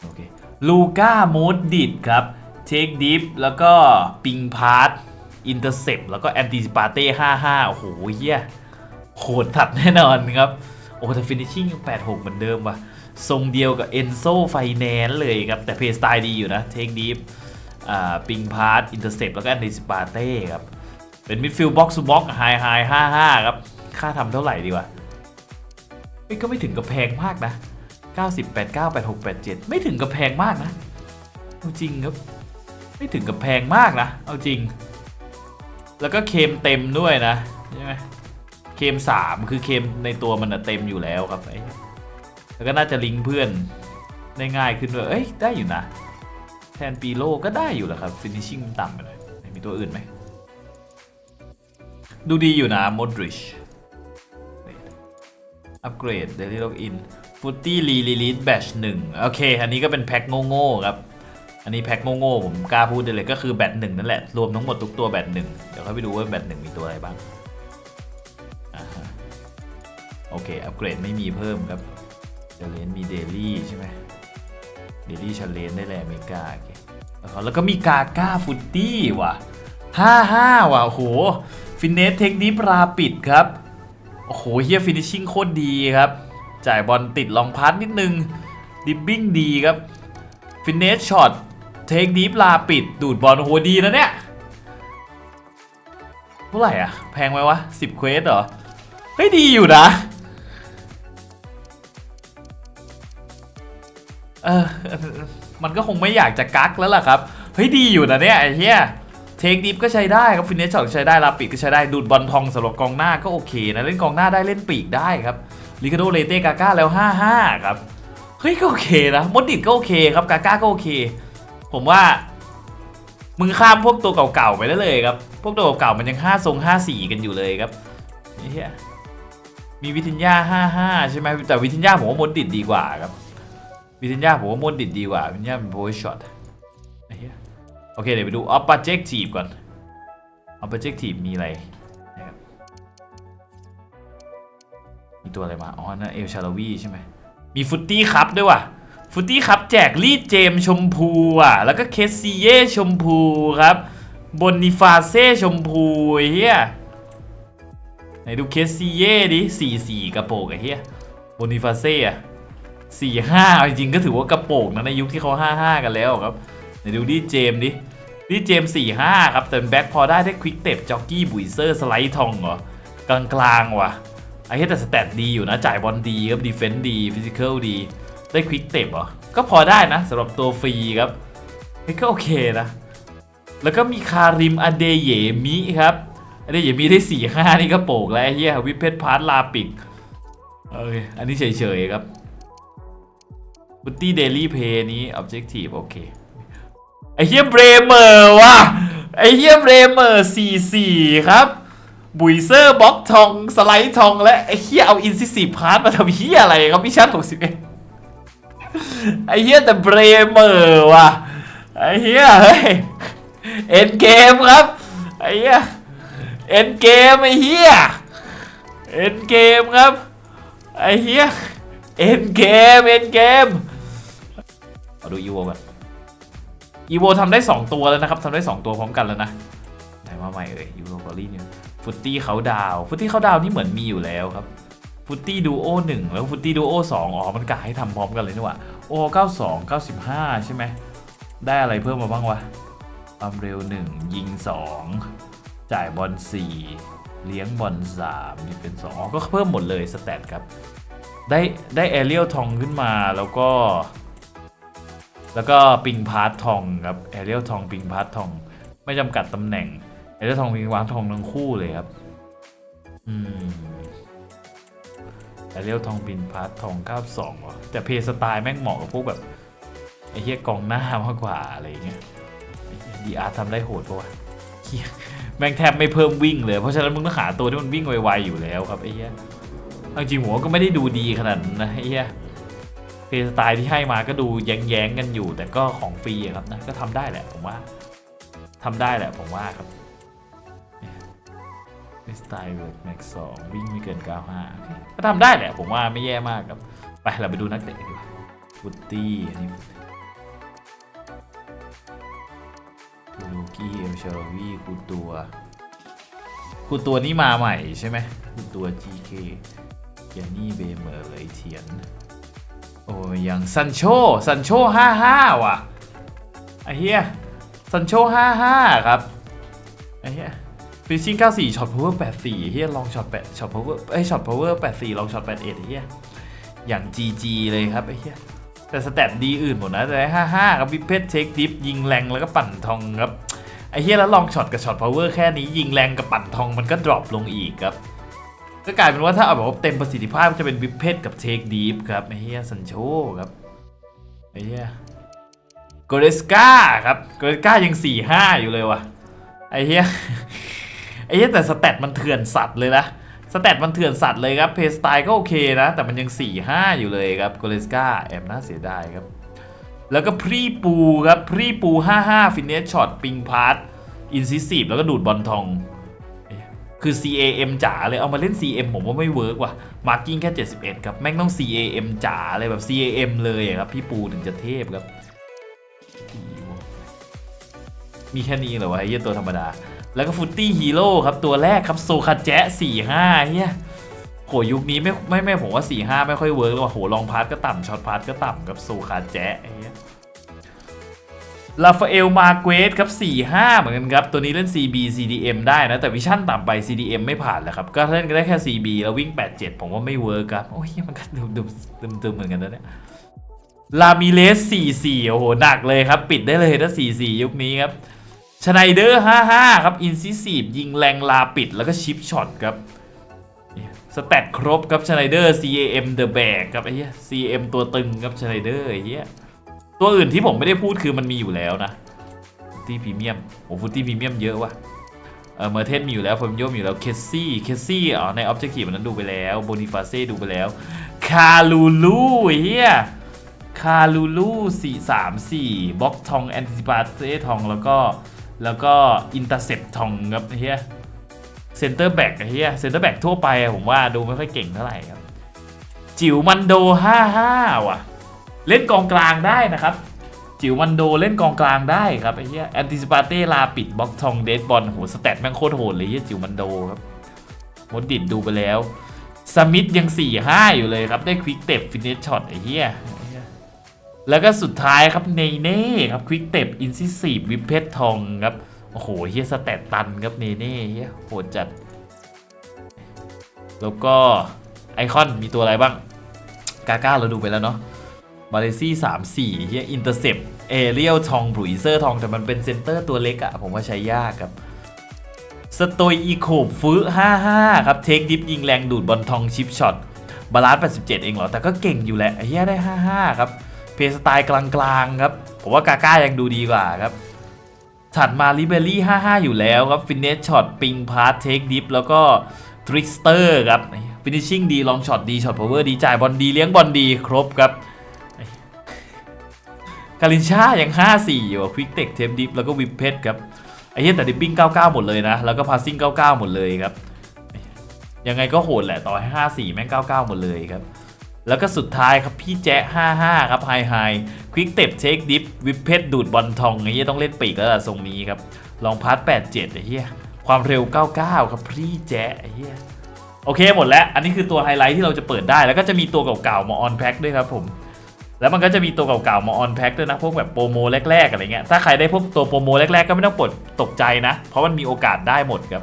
โอเคลูก้าโมดดิดครับเทคดิฟแล้วก็ปิงพาร์ตอินเตอร์เซปแล้วก็แอนติสปาเต้55 โอ้โหเฮียโหดถัดแน่นอนครับ โอ้แต่ฟินิชชิ่งยัง 86 เหมือนเดิมว่ะ ทรงเดียวกับเอนโซไฟแนนเลยครับ แต่เพย์สไตล์ดีอยู่นะเทคดิฟอ่าปิงพาร์ตอินเตอร์เซปแล้วก็แอนติสปาเต้ครับ เป็นมิดฟิลด์บ็อกซ์บ็อกไฮไฮ55 ครับ ค่าทำเท่าไหร่ดีวะก็ไม่ถึงกับแพงมากนะ 90 89 86 87 ไม่ถึงกับแพงมากนะ เอาจริงครับ ไม่ถึงกับแพงมากนะ เอาจริง แล้วก็เคมเต็มด้วยนะ ใช่ไหมเคมสามคือเคมในตัวมันอะเต็มอยู่แล้วครับไอ้แล้วก็น่าจะลิงก์เพื่อนได้ง่ายขึ้นด้วยเอ้ย ได้อยู่นะ แทนปีโลก็ได้อยู่แหละครับฟินิชชิ่งต่ำไปหน่อยมีตัวอื่นไหม ดูดีอยู่นะโมดริชอัปเกรดเดลิโลอิน Daily Login f o o t y r e Release Batch 1โอเค อันนี้ก็เป็นแพ็คโง่ๆครับ อันนี้แพ็คโง่ๆผมกล้าพูดได้เลยก็คือแบตหนึ่งนั่นแหละ รวมทั้งหมดทุกตัวแบตหนึ่งเดี๋ยวเขาไปดูว่าแบตหนึ่งมีตัวอะไรบ้างอโอเค อัปเกรดไม่มีเพิ่มครับเชลเลนมีเดลี่ใช่ไหมเดลี่เชลเลนได้แลอเมริกาโอเคแล้วก็แล้วก็มีกาก้าฟุตตี้ว่ะ55ว่ะโหฟินเนสเทคนิปราปิดครับ โอ้โหเฮียฟินิชชิ่งโคตรดีครับ จ่ายบอลติดลองพัดนิดนึงดิบบิ้งดีครับฟินเนสช็อตเทคดีฟลาปิด ดูดบอลโหดีนะเนี่ยเท่าไหร่อะ แพงไหมวะ10เควสเหรอ เฮ้ย ดีอยู่นะ เออ มันก็คงไม่อยากจะกักแล้วล่ะครับ เฮ้ย ดีอยู่นะเนี่ยไอ้เหี้ยเทคดิฟก็ใช้ได้ครับฟินเนสช็อตใช้ได้ลาปิดก็ใช้ได้ดูดบอลทองสำหรับกองหน้าก็โอเคนะ เล่นกองหน้าได้เล่นปีกได้ครับ ลิคาโดเลเต้กาก้าแล้ว 55 ครับ เฮ้ยก็โอเคนะมดดิดก็โอเคครับกาก้าก็โอเค ผมว่า มึงข้ามพวกตัวเก่าๆไปได้เลยครับ พวกตัวเก่าๆมันยัง 5 ทรง 54 กันอยู่เลยครับไอ้เหี้ยมีวิทิญญา55 ใช่ไหมแต่วิทิญญาผมว่ามดดิดดีกว่าครับ วิทิญญาผมว่ามดดิดดีกว่าวิทิญญาเป็นโพสช็อตไอ้เหี้ยโอเคเดี๋ยวไปดู objective ก่อน objective มีอะไร มีตัวอะไรมาอ๋อนั่นเอลชาลวีใช่ไหมมีฟุตตี้คัพด้วยว่ะฟุตตี้คัพแจกลีดเจมชมพูอะ แล้วก็เคสซีเย่ชมพูครับบนนิฟาเซ่ชมพูเฮียไหนดูเคสซีเย่ดิสี่สี่กระโปรงไอ้เฮียบนนิฟาเซ่อะสี่ห้าจริงก็ถือว่ากระโปรงนะในยุคที่เขาห้าห้ากันแล้วครับเดี๋ยวดูดิเจมดิดิเจมสี่ห้าครับแต่แบ็คพอได้ได้ควิกเต็บจ็อกกี้บุยเซอร์สไลด์ทองเหรอกลากลางๆว่ะ ไอ้เหี้ยแต่สแตทดีอยู่นะ จ่ายบอลดีครับดีเฟนส์ดีฟิสิกอลดี ได้ควิกเต็บเหรอ ก็พอได้นะสำหรับตัวฟรีครับเฮ้ยก็โอเคนะ แล้วก็มีคาริมอเดเยมิครับอเดเยมิได้สี่ห้านี่ก็โปกแล้วไอ้เหี้ยวิเพชรพาร์ตลาปิกโอเคอันนี้เฉยๆครับบุตตี้เดลี่เพย์นี้ objective โอเคไอ้เฮียเบรเมอร์ว่ะไอ้เฮียเบรเมอร์สี่สี่ครับ บุยเซอร์บล็อกทองสไลด์ทองและไอ้เฮียเอาอินซิสีพาร์ตมาทำเฮียอะไรครับพี่ชัดหกสิบเอ็ดไอ้เฮียแต่เบรเมอร์ว่ะไอ้เฮียเฮ้ยเอ็นเกมครับไอ้เฮียเอ็นเกมไอ้เฮียเอ็นเกมครับไอ้เฮียเอ็นเกมเอ็นเกมเอาดูอีโวก่อนอีโวทำได้ 2 ตัวแล้วนะครับทำได้ 2 ตัวพร้อมกันแล้วนะไหนมาใหม่เอ่ยยูโรบอลลี่เนี่ย ฟุตตี้เขาดาวฟุตตี้เขาดาวนี่เหมือนมีอยู่แล้วครับฟุตตี้ดูโอหนึ่งแล้วฟุตตี้ดูโอสองอ๋อมันกะให้ทำพร้อมกันเลยนี่หว่าโอเก้าสองเก้าสิบห้าใช่ไหมได้อะไรเพิ่มมาบ้างวะความเร็ว1ยิง2จ่ายบอล4เลี้ยงบอล3นี่เป็น2อ๋อก็เพิ่มหมดเลยสแตทครับ ได้ได้แอเรียลทองขึ้นมาแล้วก็ แล้วก็ปิงพาร์ททองครับแอเรียลทองปิงพาร์ททอง ไม่จำกัดตำแหน่ง แอเรียลทองปิงพาร์ทองทั้งคู่เลยครับ อืมแต่เรียวทองบินพาร์ททอง92ว่ะแต่เพย์สไตล์แม่งเหมาะกับพวกแบบไอ้เหี้ยกองหน้ามากกว่าอะไรเงี้ยดีอาร์ทำได้โหดปะวะเหี้ยแม่งแทบไม่เพิ่มวิ่งเลย เพราะฉะนั้นมึงต้องหาตัวที่มันวิ่งไวๆอยู่แล้วครับไอ้เหี้ยจริงหัวก็ไม่ได้ดูดีขนาดนะไอ้เหี้ยเพย์สไตล์ที่ให้มาก็ดูแย้งๆกันอยู่ แต่ก็ของฟรีครับนะก็ทำได้แหละผมว่าทำได้แหละผมว่าครับ สไตล์เวิร์ดแม็กสองวิ่งไม่เกิน 95 ก็ทำได้แหละ ผมว่าไม่แย่มากครับ ไปเราไปดูนักเตะดีกว่าฟุตตี้อันนี้ลูกี้เอลชาร์วีคูตัวคูตัวนี้มาใหม่ใช่ไหมคูตัว GK ยานี่เบเมอร์เลยเทียน โอ้ยยังซันโชซันโช55 ว่ะไอ้เหี้ยซันโช55 ครับไอ้เหี้ย ฟิชชิ่ง94ช็อตพาวเวอร์84เฮียลองช็อต8ช็อตพาวเวอร์เอ้ยช็อตพาวเวอร์84ลองช็อต81ไอ้เฮียอย่าง GG เลยครับไอ้เหี้ยแต่สแตทดีอื่นหมดนะแต่ห้าห้ากับวิเพชเทคดิฟยิงแรงแล้วก็ปั่นทองครับไอ้เหี้ยแล้วลองช็อตกับช็อตพาวเวอร์แค่นี้ยิงแรงกับปั่นทองมันก็ดรอปลงอีกครับก็กลายเป็นว่าถ้าเอาแบบว่าเต็มประสิทธิภาพจะเป็นวิเพชกับเทคดีฟครับไอ้เหี้ยซันโชครับไอ้เหี้ยโกเรสกาครับโกเรสกายัง 4-5 อยู่เลยว่ะไอ้เหี้ย ไอ้เหี้ยแต่สแตทมันเถื่อนสัตว์เลยนะสแตทมันเถื่อนสัตว์เลยครับเพย์สไตล์ก็โอเคนะ แต่มันยัง 4 5 อยู่เลยครับโกเลสกาแอบน่าเสียดายครับ แล้วก็พรีปูครับพรีปู 55 ฟินเนสช็อตปิงพาร์ตอินซิซีฟแล้วก็ดูดบอลทองเอ๊ะคือ CAM จ๋าเลยเอามาเล่น CM ผมว่าไม่เวิร์กว่ะมาร์กิ้งแค่ 71 ครับ แม่งต้อง CAM จ๋าเลยแบบ CAM เลยครับพี่ปูถึงจะเทพครับ มีแค่นี้เหรอวะไอ้เหี้ยตัวธรรมดา แล้วก็ฟุตตี้ฮีโร่ครับตัวแรกครับโซคาแจ๊สี่ห้าเฮียโหยุคนี้ไม่ไม่ไม่ผมว่าสี่ห้าไม่ค่อยเวิร์กแล้วว่ะโหลองพาร์ทก็ต่ำช็อตพาร์ทก็ต่ำกับโซคาแจ๊ไอ้เฮียลาฟาเอลมาเกสครับ 4-5 เหมือนกันครับ ตัวนี้เล่น CB CDM ได้นะ แต่วิชั่นต่ำไป CDM ไม่ผ่านแหละครับ ก็เล่นได้แค่ CB แล้ววิ่ง 87 ผมว่าไม่เวิร์กครับ โอ้ย มันก็ดุมดุมดุมดุมเหมือนกันนะเนี่ยลามิเลส 44 โอ้โห หนักเลยครับ ปิดได้เลยถ้า 44 ยุคนี้ครับ ชไนเดอร์ 55 ครับ อินซิซีฟยิงแรงลาปิดแล้วก็ชิปช็อตครับสแตทครบครับชไนเดอร์ CAM The Bag ครับไอ้เหี้ย CM ตัวตึงครับชไนเดอร์ไอ้เหี้ยตัวอื่นที่ผมไม่ได้พูดคือมันมีอยู่แล้วนะฟุตตี้พรีเมียมโอ้ฟุตตี้พรีเมียมเยอะว่ะเออเมอร์เทนมีอยู่แล้วฟอร์มโยมมีอยู่แล้ว เคสซี่เคสซี่อ๋อในออบเจกตีฟนั้นดูไปแล้วโบนิฟาเซ่ดูไปแล้ว คาลูลูเฮียคาลูลู4 3 4บล็อกทองแอนติซิปาเต้ทองแล้วก็ แล้วก็อินเตอร์เซปทองครับเฮียเซนเตอร์แบ็กเฮียเซนเตอร์แบ็กทั่วไปผมว่าดูไม่ค่อยเก่งเท่าไหร่ครับ จิ๋วมันโด 55 ว่ะ เล่นกองกลางได้นะครับ จิ๋วมันโดเล่นกองกลางได้ครับไอ้เหี้ยแอนติซิปาเต้ลาปิดบล็อกทองเดดบอลโหสแตทแม่งโคตรโหดเลยเหี้ยจิ๋วมันโดครับมดดิดดูไปแล้วสมิธยัง4-5 อยู่เลยครับ ได้ควิกเต็บฟินิชช็อตไอ้เหี้ย แล้วก็สุดท้ายครับเนเน่ครับควิกเต็บอินซิซีวิปเพชทองครับ โอ้โหเฮียสแตตตันครับเนเน่เฮียโหดจัด แล้วก็ไอคอนมีตัวอะไรบ้าง กาก้าเราดูไปแล้วเนาะบาเลซี่สามสี่เฮียอินเตอร์เซปเอเรียลทองบรูเซอร์ทองแต่มันเป็นเซนเตอร์ตัวเล็กอะผมว่าใช้ยากครับสโตยอีโคบฟื้55ครับเทคดิฟยิงแรงดูดบอลทองชิปช็อตบาลานซ์87เจ็ดเองเหรอ แต่ก็เก่งอยู่แหละเหี้ยได้55ครับ เพย์สไตล์กลางๆครับ ผมว่ากาก้ายังดูดีกว่าครับ ถัดมาลิเบอรี่ 55 อยู่แล้วครับ ฟินเนสช็อตปิงพาร์ทเทคดิฟแล้วก็ทริกสเตอร์ครับ ฟินิชชิ่งดีลองช็อตดีช็อตพาวเวอร์ดีจ่ายบอลดีเลี้ยงบอลดีครบครับกาลินชายัง 54 อยู่ควิกเทคเทปดิฟแล้วก็วิปเพชครับไอ้เหี้ยแต่ดิปปิ้ง 99 หมดเลยนะ แล้วก็พาสซิ่ง 99 หมดเลยครับ ยังไงก็โหดแหละต่อให้ 54 แม่ง 99 หมดเลยครับ แล้วก็สุดท้ายครับพี่แจ๊ะ55 ครับไฮไฮควิกเต็บเทคดิฟวิปเพชดูดบอลทองไอ้เหี้ยต้องเล่นปีกแล้วล่ะทรงนี้ครับลองพาร์ท87ไอ้เหี้ยความเร็ว 99 ครับพี่แจ๊ะไอ้เหี้ยโอเคหมดแล้ว อันนี้คือตัวไฮไลท์ที่เราจะเปิดได้ แล้วก็จะมีตัวเก่าๆมาออนแพ็คด้วยครับผม แล้วมันก็จะมีตัวเก่าๆมาออนแพ็คด้วยนะ พวกแบบโปรโมแรกๆอะไรเงี้ย ถ้าใครได้พวกตัวโปรโมแรกๆก็ไม่ต้องปวดตกใจนะ เพราะมันมีโอกาสได้หมดครับ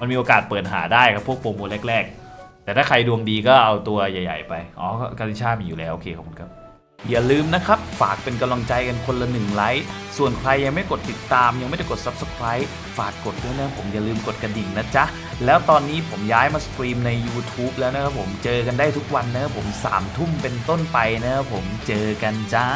มันมีโอกาสเปิดหาได้ครับพวกโปรโมแรกๆ แต่ถ้าใครดวงดีก็เอาตัวใหญ่ ๆ ไป อ๋อ การิชามีอยู่แล้ว โอเคขอบคุณครับ อย่าลืมนะครับ ฝากเป็นกำลังใจกันคนละหนึ่งไลค์ ส่วนใครยังไม่กดติดตาม ยังไม่ได้กด Subscribe ฝากกดด้วยนะผมอย่าลืมกดกระดิ่งนะจ๊ะ แล้วตอนนี้ผมย้ายมาสตรีมใน YouTube แล้วนะครับผม เจอกันได้ทุกวันนะครับผม3ทุ่มเป็นต้นไปนะครับผม เจอกันจ้า